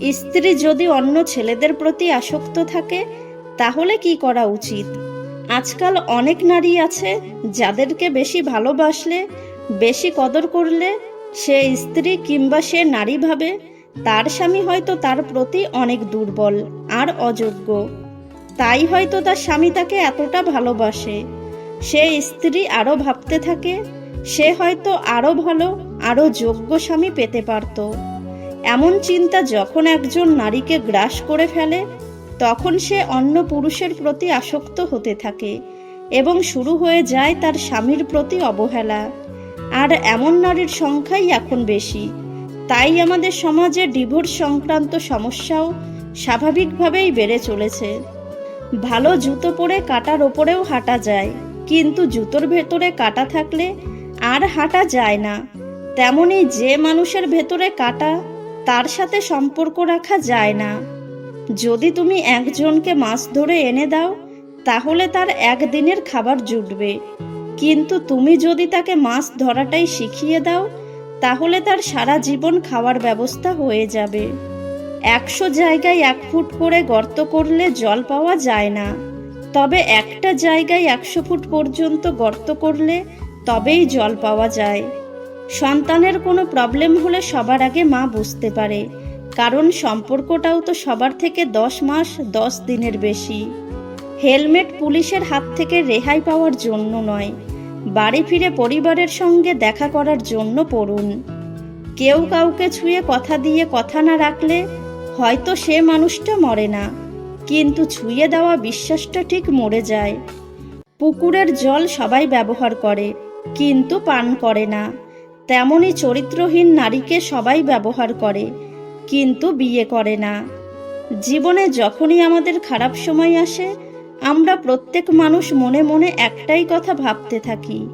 স্ত্রী যদি অন্য ছেলেদের প্রতি আসক্ত থাকে, তাহলে কি করা উচিত? আজকাল অনেক নারী আছে যাদেরকে বেশি ভালোবাসলে, বেশি কদর করলে সে স্ত্রী কিংবা সে নারী ভাবে, তার স্বামী হয়তো তার প্রতি অনেক দুর্বল আর অযোগ্য। তাই হয়তো তার স্বামী তাকে এতটা ভালোবাসে। সে স্ত্রী আরও ভাবতে থাকে, সে হয়তো আরও ভালো, আরও যোগ্য স্বামী পেতে পারত। এমন চিন্তা যখন একজন নারীকে গ্রাস করে ফেলে, তখন সে অন্য পুরুষের প্রতি আসক্ত হতে থাকে এবং শুরু হয়ে যায় তার স্বামীর প্রতি অবহেলা। আর এমন নারীর সংখ্যাই এখন বেশি। তাই আমাদের সমাজে ডিভোর্স সংক্রান্ত সমস্যাও স্বাভাবিকভাবেই বেড়ে চলেছে। ভালো জুতো পরে কাটার ওপরেও হাঁটা যায়, কিন্তু জুতোর ভেতরে কাটা থাকলে আর হাঁটা যায় না। তেমনি যে মানুষের ভেতরে কাটা তার সাথে সম্পর্ক রাখা যায় না। যদি তুমি একজনকে মাছ ধরে এনে দাও, তাহলে তার একদিনের খাবার জুটবে। কিন্তু তুমি যদি তাকে মাছ ধরাটাই শিখিয়ে দাও, তাহলে তার সারা জীবন খাওয়ার ব্যবস্থা হয়ে যাবে। একশো জায়গায় এক ফুট করে গর্ত করলে জল পাওয়া যায় না। তবে একটা জায়গায় একশো ফুট পর্যন্ত গর্ত করলে তবেই জল পাওয়া যায়। সন্তানের কোনো প্রবলেম হলে সবার আগে মা বুঝতে পারে। কারণ সম্পর্কটাও তো সবার থেকে দশ মাস, দশ দিনের বেশি। হেলমেট পুলিশের হাত থেকে রেহাই পাওয়ার জন্য নয়। বাড়ি ফিরে পরিবারের সঙ্গে দেখা করার জন্য পড়ুন। কেউ কাউকে ছুঁয়ে কথা দিয়ে কথা না রাখলে হয়তো সে মানুষটা মরে না। কিন্তু ছুঁয়ে দেওয়া বিশ্বাসটা ঠিক মরে যায়। পুকুরের জল সবাই ব্যবহার করে, কিন্তু পান করে না। তেমনি চরিত্রহীন নারীকে সবাই ব্যবহার করে, কিন্তু বিয়ে করে না। জীবনে যখনই আমাদের খারাপ সময় আসে, আমরা প্রত্যেক মানুষ মনে মনে একটাই কথা ভাবতে থাকি,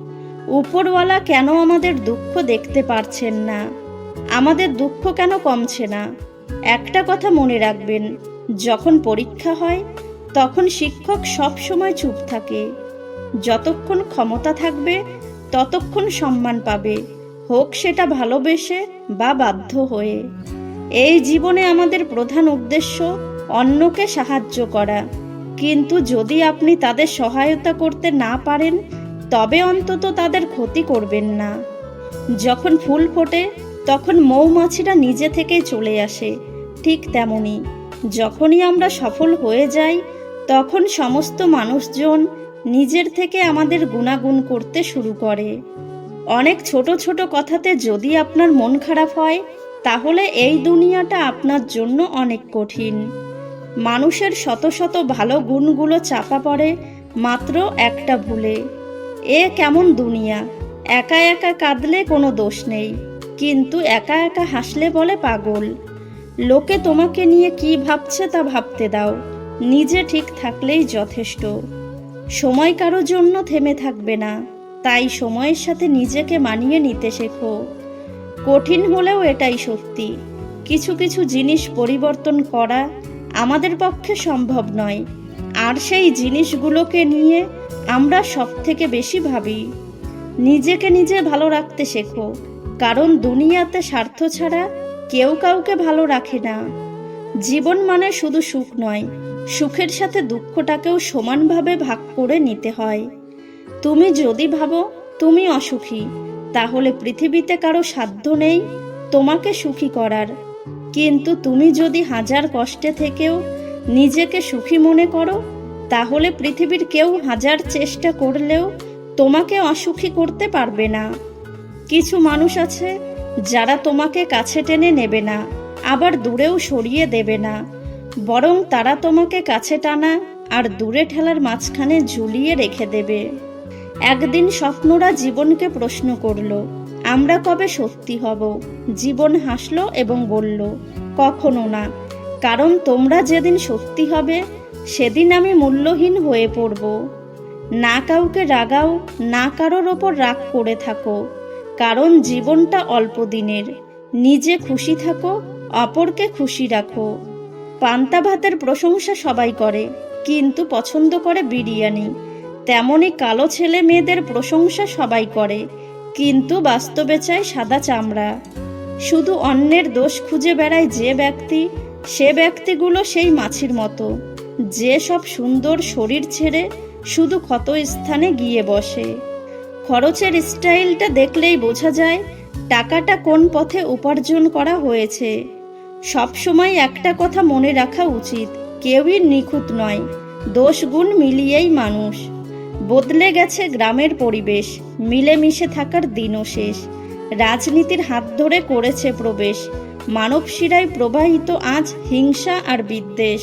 উপরওয়ালা কেন আমাদের দুঃখ দেখতে পারছেন না? আমাদের দুঃখ কেন কমছে না? একটা কথা মনে রাখবেন, যখন পরীক্ষা হয়, তখন শিক্ষক সব সময় চুপ থাকে। যতক্ষণ ক্ষমতা থাকবে, ততক্ষণ সম্মান পাবে। হোক সেটা ভালোবেসে বা বাধ্য হয়ে। এই জীবনে আমাদের প্রধান উদ্দেশ্য অন্যকে সাহায্য করা। কিন্তু যদি আপনি তাদের সহায়তা করতে না পারেন, তবে অন্তত তাদের ক্ষতি করবেন না। যখন ফুল ফোটে, তখন মৌমাছিরা নিজে থেকেই চলে আসে, ঠিক তেমনি। যখনই আমরা সফল হয়ে যাই, তখন সমস্ত মানুষজন নিজের থেকে আমাদের গুণাগুণ করতে শুরু করে। অনেক ছোট ছোট কথাতে যদি আপনার মন খারাপ হয়, তাহলে এই দুনিয়াটা আপনার জন্য অনেক কঠিন। মানুষের শত শত ভালো গুণগুলো চাপা পড়ে মাত্র একটা ভুলে। এ কেমন দুনিয়া? একা একা কাঁদলে কোনো দোষ নেই, কিন্তু একা একা হাসলে বলে পাগল। লোকে তোমাকে নিয়ে কি ভাবছে তা ভাবতে দাও, নিজে ঠিক থাকলেই যথেষ্ট। সময় কারও জন্য থেমে থাকবে না। তাই সময়ের সাথে নিজেকে মানিয়ে নিতে শেখো। কঠিন হলেও এটাই সত্যি কিছু কিছু জিনিস পরিবর্তন করা আমাদের পক্ষে সম্ভব নয়। আর সেই জিনিসগুলোকে নিয়ে আমরা সব থেকে বেশি ভাবি। নিজেকে নিজে ভালো রাখতে শেখো। কারণ দুনিয়াতে স্বার্থ ছাড়া কেউ কাউকে ভালো রাখে না। জীবন মানে শুধু সুখ নয়, সুখের সাথে দুঃখটাকেও সমানভাবে ভাগ করে নিতে হয়। তুমি যদি ভাবো তুমি অসুখী, তাহলে পৃথিবীতে কারও সাধ্য নেই তোমাকে সুখী করার। কিন্তু তুমি যদি হাজার কষ্টে থেকেও নিজেকে সুখী মনে করো, তাহলে পৃথিবীর কেউ হাজার চেষ্টা করলেও তোমাকে অসুখী করতে পারবে না। কিছু মানুষ আছে যারা তোমাকে কাছে টেনে নেবে না, আবার দূরেও সরিয়ে দেবে না। বরং তারা তোমাকে কাছে টানা আর দূরে ঠেলার মাঝখানে ঝুলিয়ে রেখে দেবে। একদিন স্বপ্নরা জীবনকে প্রশ্ন করল, আমরা কবে সত্যি হব? জীবন হাসলো এবং বলল, কখনো না। কারণ তোমরা যেদিন সত্যি হবে, সেদিন আমি মূল্যহীন হয়ে পড়ব। না কাউকে রাগাও, না কারোর ওপর রাগ করে থাকো। কারণ জীবনটা অল্প দিনের। নিজে খুশি থাকো, অপরকে খুশি রাখো। পান্তা ভাতের প্রশংসা সবাই করে, কিন্তু পছন্দ করে বিরিয়ানি। তেমনি কালো ছেলে মেয়েদের প্রশংসা সবাই করে, কিন্তু বাস্তবে চায় সাদা চামড়া। শুধু অন্যের দোষ খুঁজে বেড়ায় যে ব্যক্তি, সে ব্যক্তিগুলো সেই মাছির মতো। যে সব সুন্দর শরীর ছেড়ে শুধু ক্ষত স্থানে গিয়ে বসে। খরচের স্টাইলটা দেখলেই বোঝা যায় টাকাটা কোন পথে উপার্জন করা হয়েছে। সবসময় একটা কথা মনে রাখা উচিত, কেউই নিখুঁত নয়, দোষ গুণ মিলিয়েই মানুষ। বদলে গেছে গ্রামের পরিবেশ, মিলেমিশে থাকার দিনও শেষ। রাজনীতির হাত ধরে করেছে প্রবেশ, মানব শিরায় প্রবাহিত আজ হিংসা আর বিদ্বেষ।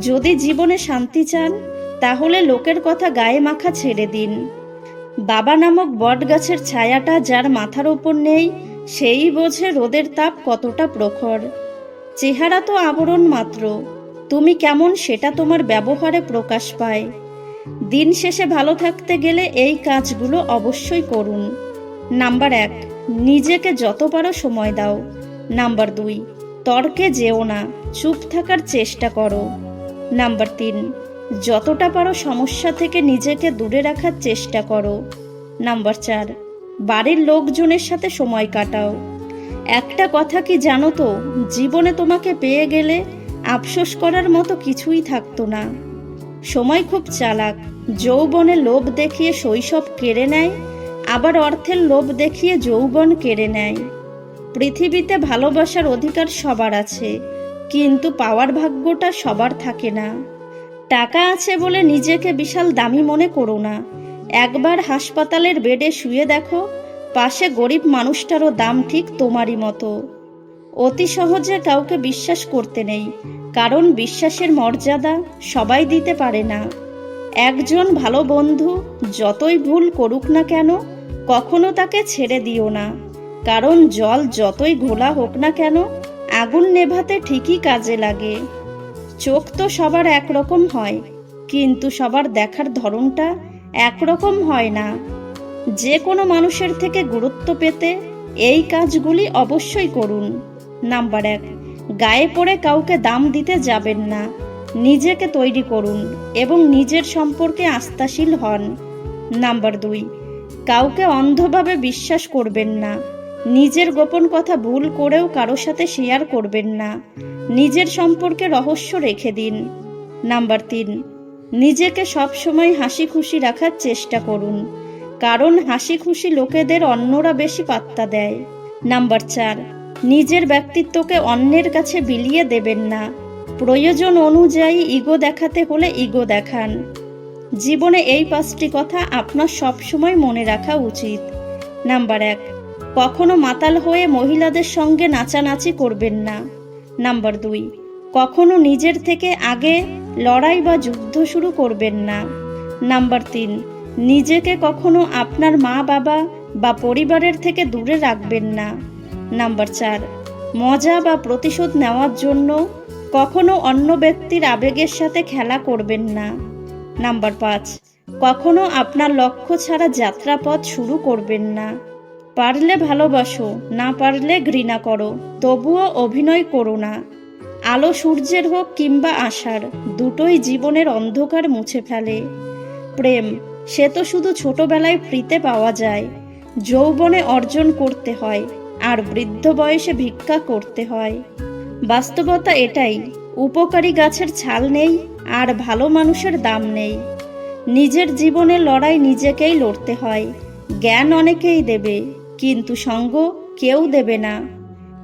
যদি জীবনে শান্তি চান, তাহলে লোকের কথা গায়ে মাখা ছেড়ে দিন। বাবা নামক বটগাছের ছায়াটা যার মাথার ওপর নেই, সেই বোঝে রোদের তাপ কতটা প্রখর। চেহারা তো আবরণ মাত্র। তুমি কেমন সেটা তোমার ব্যবহারে প্রকাশ পায়। দিন শেষে ভালো থাকতে গেলে এই কাজগুলো অবশ্যই করুন। নাম্বার এক, নিজেকে যত পারো সময় দাও। নাম্বার দুই, তর্কে যেও না, চুপ থাকার চেষ্টা করো। নাম্বার তিন, যতটা পারো সমস্যা থেকে নিজেকে দূরে রাখার চেষ্টা করো। নাম্বার চার, বাড়ির লোকজনের সাথে সময় কাটাও। একটা কথা কি জানো তো, জীবনে তোমাকে পেয়ে গেলে আফসোস করার মতো কিছুই থাকতো না। সময় খুব চালাক। যৌবনে লোভ দেখিয়ে শৈশব কেড়ে নেয়, আবার অর্থের লোভ দেখিয়ে যৌবন কেড়ে নেয়। পৃথিবীতে ভালোবাসার অধিকার সবার আছে, কিন্তু পাওয়ার ভাগ্যটা সবার থাকে না। টাকা আছে বলে নিজেকে বিশাল দামি মনে করো না। একবার হাসপাতালের বেডে শুয়ে দেখো, পাশে গরিব মানুষটারও দাম ঠিক তোমারই মতো। অতি সহজে কাউকে বিশ্বাস করতে নেই কারণ বিশ্বাসের মর্যাদা সবাই দিতে পারে না। একজন ভালো বন্ধু যতই ভুল করুক না কেন, কখনো তাকে ছেড়ে দিও না। কারণ জল যতই ঘোলা হোক না কেন, আগুন নেভাতে ঠিকই কাজে লাগে। চোখ তো সবার একরকম হয়, কিন্তু সবার দেখার ধরনটা একরকম হয় না। যে কোনো মানুষের থেকে গুরুত্ব পেতে এই কাজগুলি অবশ্যই করুন। নাম্বার এক। গায়ে পড়ে কাউকে দাম দিতে যাবেন না। নিজেকে তৈরি করুন এবং নিজের সম্পর্কে আস্থাশীল হন। নাম্বার দুই, কাউকে অন্ধভাবে বিশ্বাস করবেন না। নিজের গোপন কথা ভুল করেও কারও সাথে শেয়ার করবেন না। নিজের সম্পর্কে রহস্য রেখে দিন। নাম্বার তিন, নিজেকে সবসময় হাসি খুশি রাখার চেষ্টা করুন। কারণ হাসি খুশি লোকেদের অন্যরা বেশি পাত্তা দেয়। নাম্বার চার নিজের ব্যক্তিত্বকে অন্যের কাছে বিলিয়ে দেবেন না। প্রয়োজন অনুযায়ী ইগো দেখাতে হলে ইগো দেখান। জীবনে এই পাঁচটি কথা আপনার সবসময় মনে রাখা উচিত। নাম্বার এক, কখনো মাতাল হয়ে মহিলাদের সঙ্গে নাচানাচি করবেন না। নাম্বার দুই, কখনো নিজের থেকে আগে লড়াই বা যুদ্ধ শুরু করবেন না। নাম্বার তিন, নিজেকে কখনো আপনার মা বাবা বা পরিবারের থেকে দূরে রাখবেন না। নাম্বার চার, মজা বা প্রতিশোধ নেওয়ার জন্য কখনো অন্য ব্যক্তির আবেগের সাথে খেলা করবেন না। নাম্বার পাঁচ, কখনো আপনার লক্ষ্য ছাড়া যাত্রাপথ শুরু করবেন না। পারলে ভালোবাসো, না পারলে ঘৃণা করো, তবুও অভিনয় করো না। আলো সূর্যের হোক কিংবা আশার দুটোই জীবনের অন্ধকার মুছে ফেলে। প্রেম, সে তো শুধু ছোটবেলায় ফ্রিতে পাওয়া যায়, যৌবনে অর্জন করতে হয়। আর বৃদ্ধ বয়সে ভিক্ষা করতে হয়। বাস্তবতা এটাই, উপকারী গাছের ছাল নেই আর ভালো মানুষের দাম নেই। নিজের জীবনে লড়াই নিজেকেই লড়তে হয়। জ্ঞান অনেকেই দেবে, কিন্তু সঙ্গ কেউ দেবে না।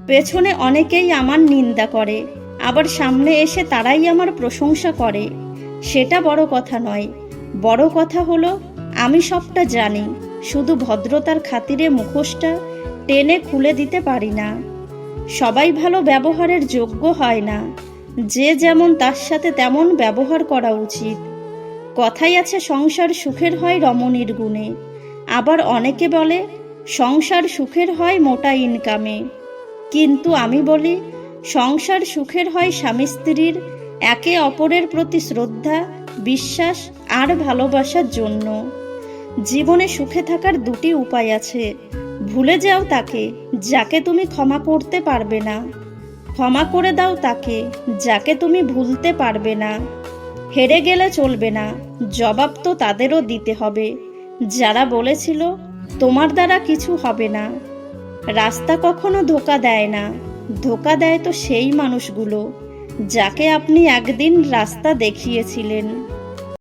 পেছনে অনেকেই আমার নিন্দা করে, আবার সামনে এসে তারাই আমার প্রশংসা করে। সেটা বড় কথা নয়, বড় কথা হলো, আমি সবটা জানি, শুধু ভদ্রতার খাতিরে মুখোশটা টেনে খুলে দিতে পারি না। সবাই ভালো ব্যবহারের যোগ্য হয় না। যে যেমন তার সাথে তেমন ব্যবহার করা উচিত। কথাই আছে, সংসার সুখের হয় রমণীর গুণে। আবার অনেকে বলে, সংসার সুখের হয় মোটা ইনকামে। কিন্তু আমি বলি, সংসার সুখের হয় স্বামী স্ত্রীর একে অপরের প্রতি শ্রদ্ধা, বিশ্বাস আর ভালোবাসার জন্য। জীবনে সুখে থাকার দুটি উপায় আছে। ভুলে যাও তাকে, যাকে তুমি ক্ষমা করতে পারবে না। ক্ষমা করে দাও তাকে, যাকে তুমি ভুলতে পারবে না। হেরে গেলে চলবে না, জবাব তো তাদেরও দিতে হবে। যারা বলেছিল, তোমার দ্বারা কিছু হবে না। রাস্তা কখনো ধোকা দেয় না, ধোকা দেয় তো সেই মানুষগুলো, যাকে আপনি একদিন রাস্তা দেখিয়েছিলেন।